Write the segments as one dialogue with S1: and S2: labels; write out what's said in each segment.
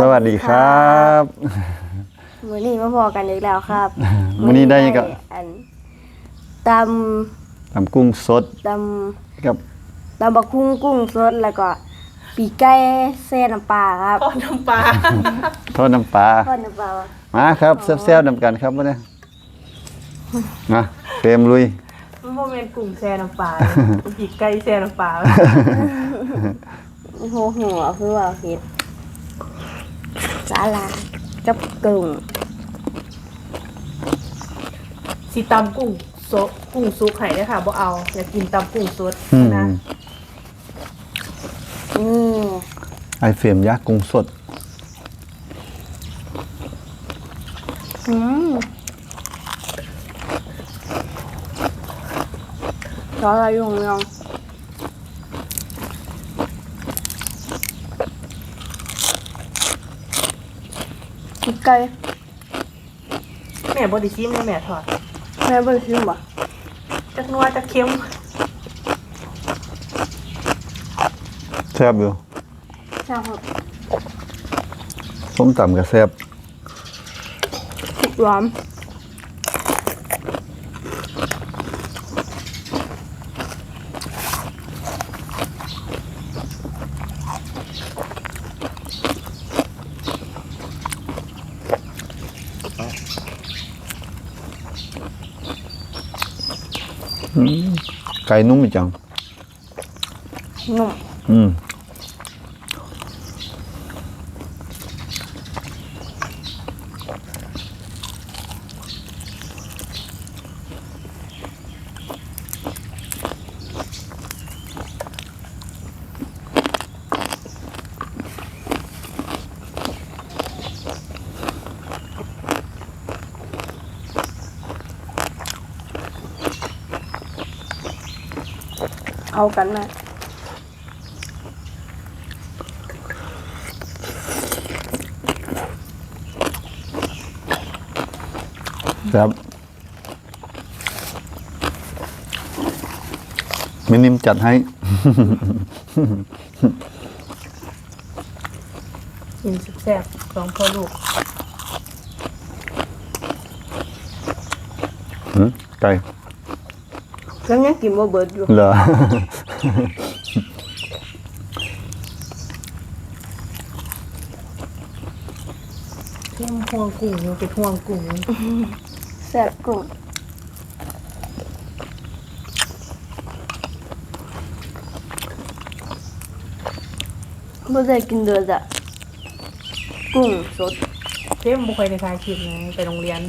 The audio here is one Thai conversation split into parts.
S1: สวัสดีครับ
S2: มื้อนี้มาพอกันอีกแล้วครับ
S1: มื้อนี้ได้ยังกับ
S2: อันต
S1: ตำกุ้งสดำ
S2: ต
S1: กับำ
S2: ตำบักคุ้งกุ้งสดแล้วก็ปีกไก่เส้นน้ำปลาครับ
S3: ทอดน้ำปลา
S1: ทอดน้ำปลา
S2: ทอดน้ำปลา
S1: มาครับแซ่บๆนำกันครับวันนี้มาเฟรมลุย
S3: มันโมเมนต์กลุ่มแซ่น้ำปลาปีกไก่แซ่น้ำปลา
S2: โอ้โหหัวคือว่าเผ็ด สาลากับกุ้ง
S3: สีตำกุ้งสดกุ้งซุปไข่ด้วยค่ะบ่เอาอยากกินตำกุ้งสด
S1: อืม
S3: นะ
S2: นี่
S1: ไอเฟรมยักษ์กุ้งสด
S2: อืมซอสอะไรอยู่ของ เราปีกไก่
S3: แม่บอดี้ซิมเลยแม่ทอด
S2: แม่บ่ได้ชิมบ่
S3: จักนัวจักเค็ม
S1: แซ่บอยู่
S2: ใช่ครับ
S1: ส้มตำกับแซ่บ
S2: สุกร้อน
S1: ไก่นุ่มจัง
S2: นุ่ม
S1: อืม
S2: เอากันนะ
S1: แซ่บมินิมจัดให้
S3: กินแซ่บๆของพ่อลูก
S1: หืมไก่
S2: ก็ยังกินบ่เบิดอยู่
S1: เหรอ
S3: เค็มห่วงกุ้งยังเป็นห่วงกุ้ง
S2: แซ่บกุ้งบ่ได้กินเดือดอะกุ้งสด
S3: เค็มบ่ค่อยได้ทายคลิปไงไปโรงเรียน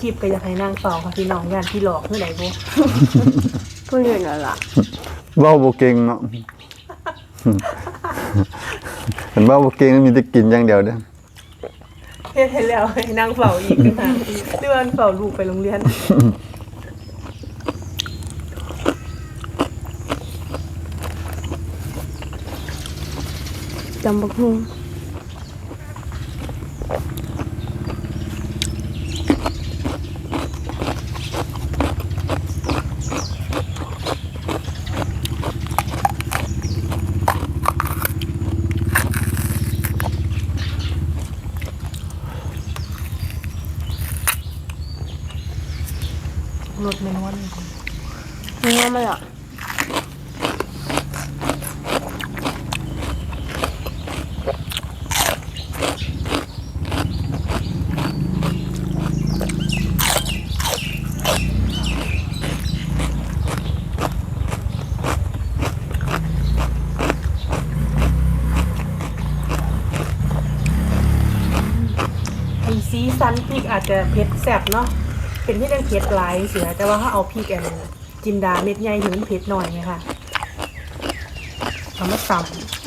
S3: คลิปก็อยากให้นางเฝ้าค่ะพี่น้องย่านพี่หลอกเมื่อไหร่บ่
S2: เพิ่นเรียนอะไรล่ะ
S1: เว้าบ่เก่งเนาะเห็นเว้าบ่เก่งมีแต่กินอย่างเดียวเด้อ
S3: เฮ็ดให้แล้วให้นางเฝ้าอีกต่างหากเดือนเฝ้าลูกไปโรงเรียน
S2: จำบักหุ่ง
S3: นวล
S2: นี่ว่ามันอะ
S3: ไอซีซันพริกอาจจะเผ็ดแซ่บเนาะ เป็นที่เรื่องเผ็ดหลายเสียแต่ว่าถ้าเอาพริกแอนจินดาเม็ดใหญ่ถึงมันเผ็ดหน่อยไงค่ะเอามาต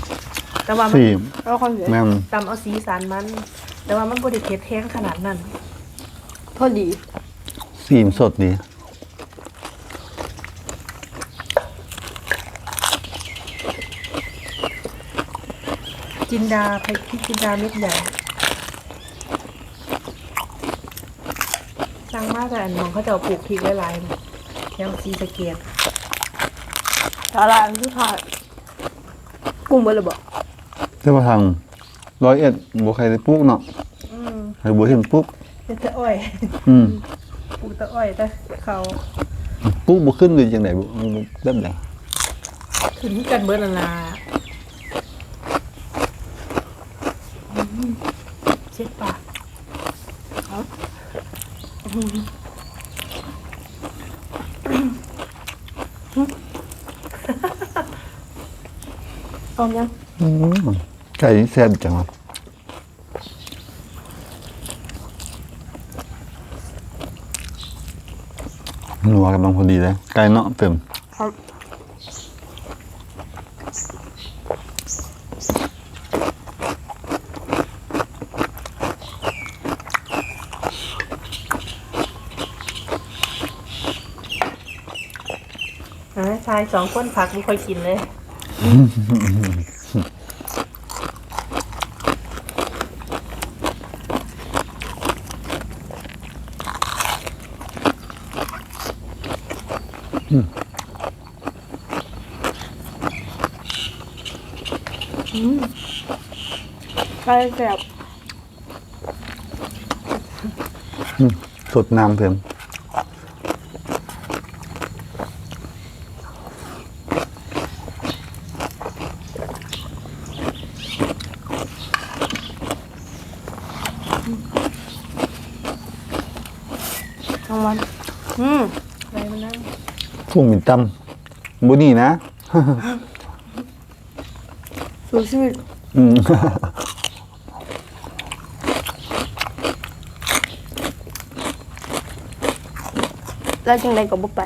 S3: ำแต่ว่ามัน
S1: สี่
S2: แล้วคนเสีย
S1: แม่ม
S3: ตำเอาสีสันมัน แต่ว่ามันบริเผ็ดแห้งขนาดนั้น
S2: พอดี
S1: สีมนสดดี
S3: จจินดาพริกจินดาเม็ดใหญ่ สร้างมากแต่อันมองเขาจะเอาปลูกพริกหลายๆนะแถวซีสะเกียด
S2: สาลายคือขาดกุ้งเบอร์ระเบิด
S1: แต่ว่าทางร้อยเอ็ดบ่ใครได้ปลูกเนาะ
S3: อืม
S1: ใครบ่เห็นปลูก
S3: เป็นตะอ้อย
S1: อืม
S3: ปลูกตะอ้อยแต่เขา
S1: ปลูกบ่ขึ้นเลยจังไดบ่แบบใด
S3: ขึ้นกันเบิร์นาลาเช็ดปาก
S2: ออมยัง
S1: อืมไก่นี่แซ่บจังวะนัวกำลังพอดีเลยไก่เนาะเต็ม
S2: ครับ
S3: อ่าชายสองคนผักไม่ค่อยกินเลย
S2: ไก่แซ่บ
S1: สุดน้ำเต็ม
S2: อืม
S3: อะไรมันนั่ง
S1: พวกมินตำบ่นี่นะ
S2: สู้ชีวิต
S1: อืม
S2: แล้วจังไดก็บ่ไป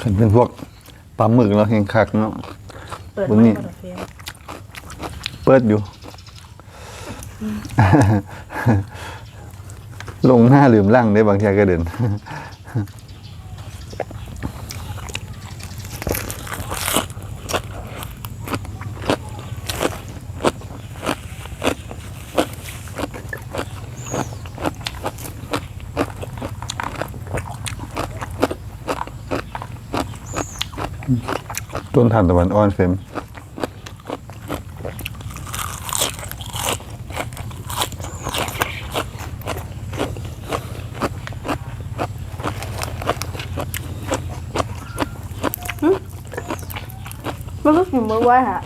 S1: ขันเป็นพวกปลาหมึกเราแห่งคักเนาะ
S3: เปิด
S1: บน
S3: ไม่
S1: นี่
S3: กระเฟีย
S1: เปิดอยู่ ลงหน้าลืมร่างได้บางทีก็เดินต้นทานตะวันอ่อนเฟม
S2: มันก็กินมื้อไว้ฮะ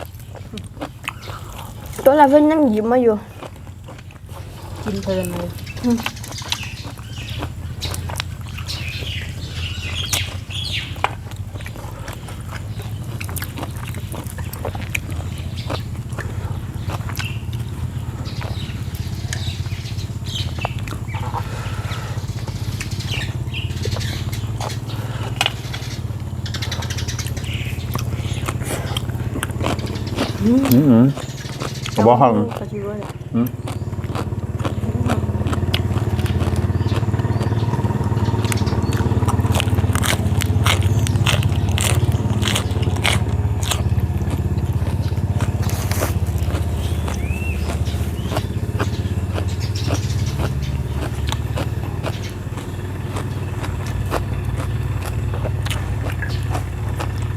S2: ตัวละเพิ่นยังหยิบมา อยู่
S3: กินเพลินเลย
S1: อืมอืมบอกห้อง
S3: กระชิบว่า
S1: อืม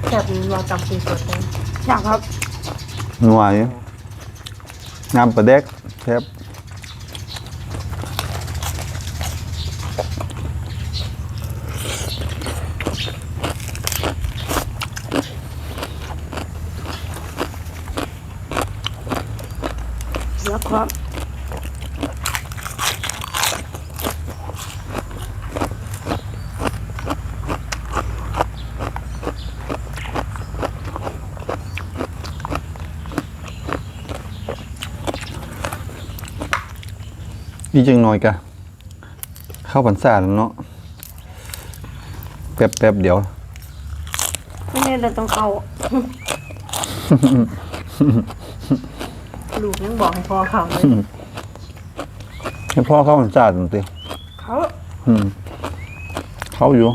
S3: แคบเราจำปีสดเลย
S2: อยากครับ
S1: นัวอยู่น้ำปลาแดกแซ่
S2: บ
S1: อีจังน้อยกะเข้าพรรษาแล้วเนาะแป๊บแป๊บๆเดี๋ยว
S2: ไม่แน่แต่ต้องเอา
S3: ลูกยังบอกให้พ่อเขาเลย
S1: ให้พ่อเข้าพรรษาจริง
S3: เขา
S1: ๆอืม เข้าอยู่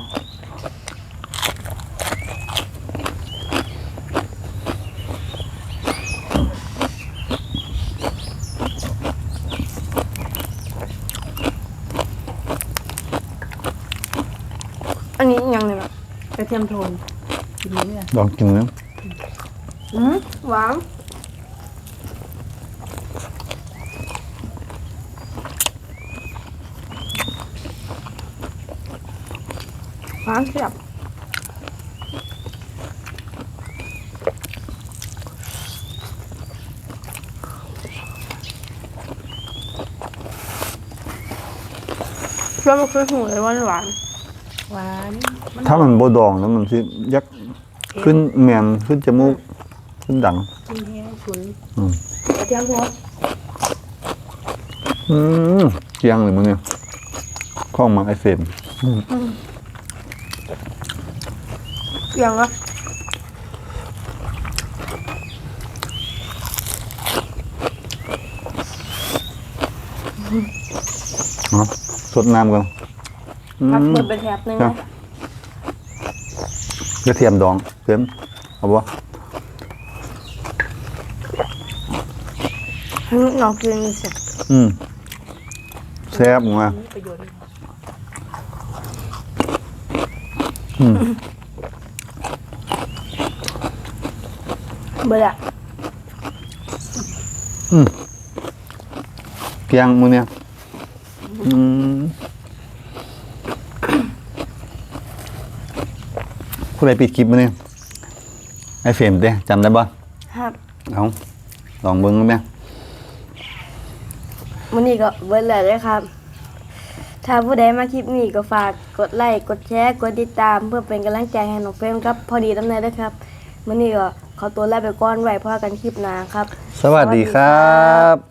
S2: อันนี้ยังไงบ้าง
S3: กระ เทียมโทนกินเรื่อย
S1: ลองกินนะ
S2: อืมหวานหวานเสียบแล้วมันคือหูเลยหวานหวาน
S3: หวานมัน
S1: ถ้ามันโบดองแล้วมันสิยักขึ้นแมนขึ้นจมูก ขึ้นดัง
S3: กินแห้งฉุน
S1: อืม
S3: กระเทียมโทน
S1: อืมเกียงเลยมึงเนี่ยข้องมักไอเฟรม
S2: เกี่ยงอะ
S1: เนาะสดน้ำกัน อื
S2: ครับ
S1: ม
S2: เปิดไปแถบนึง
S1: ครั
S2: นะ
S1: บกระเทียมดองเพิ่มเอาบ่
S2: ให้น้องกินเสร็จ
S1: อืมแซ่บมา
S3: มีประโยชน์
S1: อืม
S2: เบื่อละ
S1: เกียงมือเนี่ยอืม ผู้ใดปิดคลิปมาเนี่ยไอเฟรมเด้จำได้บ่
S2: ครับ
S1: เอาลองเบิ้งดูไหม
S2: วันนี้ก็เบื่อเลยครับ ถ้าผู้ใดมาคลิปนี้ก็ฝากกดไลค์กดแชร์กดติดตาม เพื่อเป็นกำลังใจให้น้องเฟรมครับ พอดีตำแหน่งด้วยครับวันนี้ก็ขอตัวลาไปก่อนไว้พอกันคลิปหน้าครับ
S1: สวัสดีครับ